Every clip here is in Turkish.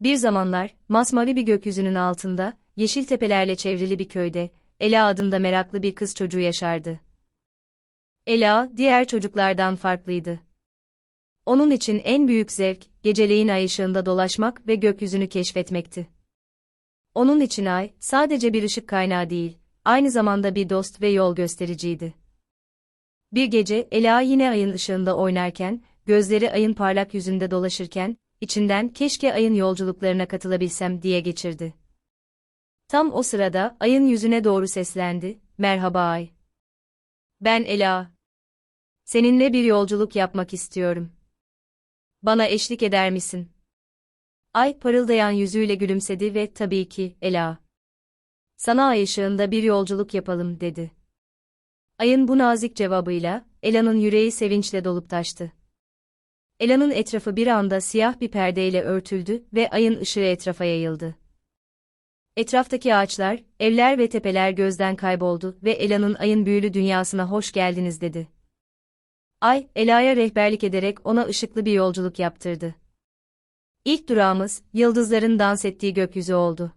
Bir zamanlar, masmavi bir gökyüzünün altında, yeşil tepelerle çevrili bir köyde, Ela adında meraklı bir kız çocuğu yaşardı. Ela, diğer çocuklardan farklıydı. Onun için en büyük zevk, geceleyin ay ışığında dolaşmak ve gökyüzünü keşfetmekti. Onun için ay, sadece bir ışık kaynağı değil, aynı zamanda bir dost ve yol göstericiydi. Bir gece, Ela yine ayın ışığında oynarken, gözleri ayın parlak yüzünde dolaşırken, içinden keşke ayın yolculuklarına katılabilsem diye geçirdi. Tam o sırada ayın yüzüne doğru seslendi, merhaba ay. Ben Ela. Seninle bir yolculuk yapmak istiyorum. Bana eşlik eder misin? Ay parıldayan yüzüyle gülümsedi ve tabii ki, Ela. Sana ay ışığında bir yolculuk yapalım dedi. Ayın bu nazik cevabıyla, Ela'nın yüreği sevinçle dolup taştı. Ela'nın etrafı bir anda siyah bir perdeyle örtüldü ve ayın ışığı etrafa yayıldı. Etraftaki ağaçlar, evler ve tepeler gözden kayboldu ve Ela'nın ayın büyülü dünyasına hoş geldiniz dedi. Ay, Ela'ya rehberlik ederek ona ışıklı bir yolculuk yaptırdı. İlk durağımız, yıldızların dans ettiği gökyüzü oldu.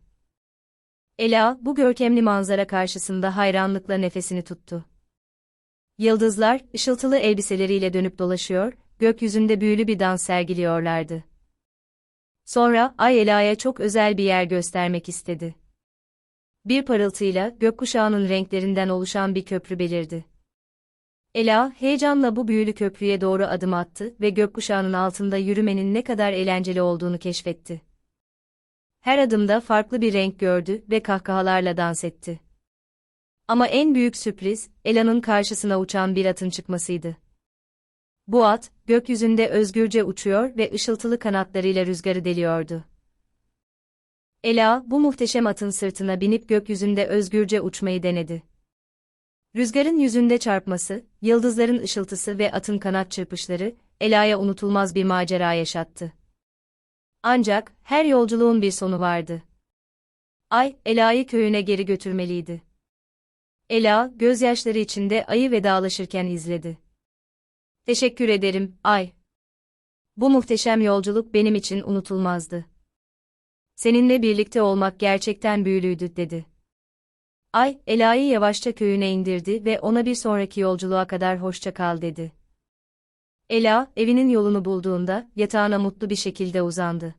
Ela, bu görkemli manzara karşısında hayranlıkla nefesini tuttu. Yıldızlar, ışıltılı elbiseleriyle dönüp dolaşıyor, gökyüzünde büyülü bir dans sergiliyorlardı. Sonra, Ay Ela'ya çok özel bir yer göstermek istedi. Bir parıltıyla, gökkuşağının renklerinden oluşan bir köprü belirdi. Ela, heyecanla bu büyülü köprüye doğru adım attı ve gökkuşağının altında yürümenin ne kadar eğlenceli olduğunu keşfetti. Her adımda farklı bir renk gördü ve kahkahalarla dans etti. Ama en büyük sürpriz, Ela'nın karşısına uçan bir atın çıkmasıydı. Bu at, gökyüzünde özgürce uçuyor ve ışıltılı kanatlarıyla rüzgarı deliyordu. Ela, bu muhteşem atın sırtına binip gökyüzünde özgürce uçmayı denedi. Rüzgarın yüzünde çarpması, yıldızların ışıltısı ve atın kanat çırpışları, Ela'ya unutulmaz bir macera yaşattı. Ancak, her yolculuğun bir sonu vardı. Ay, Ela'yı köyüne geri götürmeliydi. Ela, gözyaşları içinde ayı vedalaşırken izledi. Teşekkür ederim, Ay. Bu muhteşem yolculuk benim için unutulmazdı. Seninle birlikte olmak gerçekten büyülüydü, dedi. Ay, Ela'yı yavaşça köyüne indirdi ve ona bir sonraki yolculuğa kadar hoşça kal dedi. Ela, evinin yolunu bulduğunda, yatağına mutlu bir şekilde uzandı.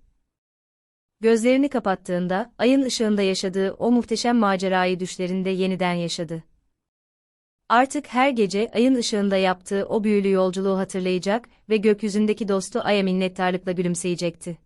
Gözlerini kapattığında, ayın ışığında yaşadığı o muhteşem macerayı düşlerinde yeniden yaşadı. Artık her gece ayın ışığında yaptığı o büyülü yolculuğu hatırlayacak ve gökyüzündeki dostu Ay'a minnettarlıkla gülümseyecekti.